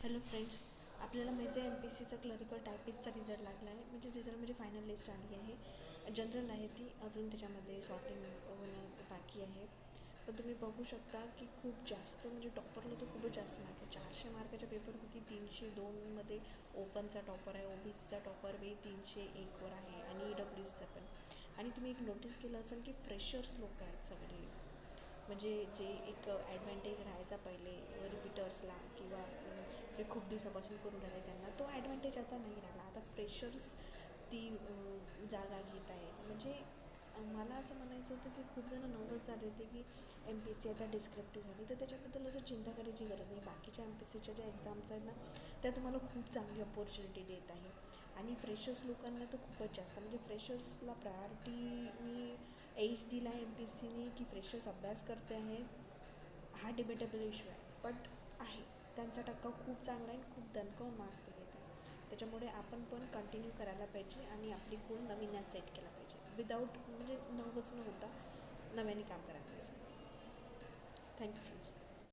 Hello friends आपल्याला माहिती आहे एम पी सीचा क्लरिकल टायपिस्टचा रिझल्ट लागला आहे. म्हणजे रिझल्टमध्ये फायनल लिस्ट आली आहे. जनरल आहे ती. अजून त्याच्यामध्ये सॉर्टिंग होणं बाकी आहे. पण तुम्ही बघू शकता की खूप जास्त म्हणजे टॉपरला तर खूपच जास्त मार्क आहे. चारशे मार्काच्या पेपरपैकी तीनशे दोनमध्ये ओपनचा टॉपर आहे. ओ बी सीचा टॉपर वे तीनशे एकवर आहे. आणि ई डब्ल्यू सीचा पण. आणि तुम्ही एक नोटीस केलं असेल की फ्रेशर्स लोक आहेत सगळे. म्हणजे जे एक ॲडव्हान्टेज राहायचा पहिले रिपीटर्सला किंवा जे खूप दिवसापासून करून राहिले त्यांना. तो ॲडव्हान्टेज आता नाही राहिला. आता फ्रेशर्स ती जागा घेत आहेत. म्हणजे मला असं म्हणायचं होतं की खूप जण नर्वस झाले होते की एम पी एस सी आता डिस्क्रिप्टिव्ह झाली. तर त्याच्याबद्दल असं चिंता करायची गरज नाही. बाकीच्या एम पी एस सीच्या ज्या एक्झाम्स आहेत ना त्या तुम्हाला खूप चांगली अपॉर्च्युनिटी देत आहे. आणि फ्रेशर्स लोकांना तर खूपच जास्त. म्हणजे फ्रेशर्सला प्रायोरिटी मी एज दिला आहे एम पी एस सीने की फ्रेशर्स अभ्यास करते आहेत. हा डिबेटेबल इश्यू आहे. बट आहे. त्यांचा टक्का खूप चांगला आहे आणि खूप दणकवून मार्क्स ते घेत आहे त्याच्यामुळे आपण पण कंटिन्यू करायला पाहिजे आणि आपली गोल नवीन सेट केला पाहिजे. विदाऊट म्हणजे नवच न होता नव्याने काम करायला पाहिजे. Thank you friends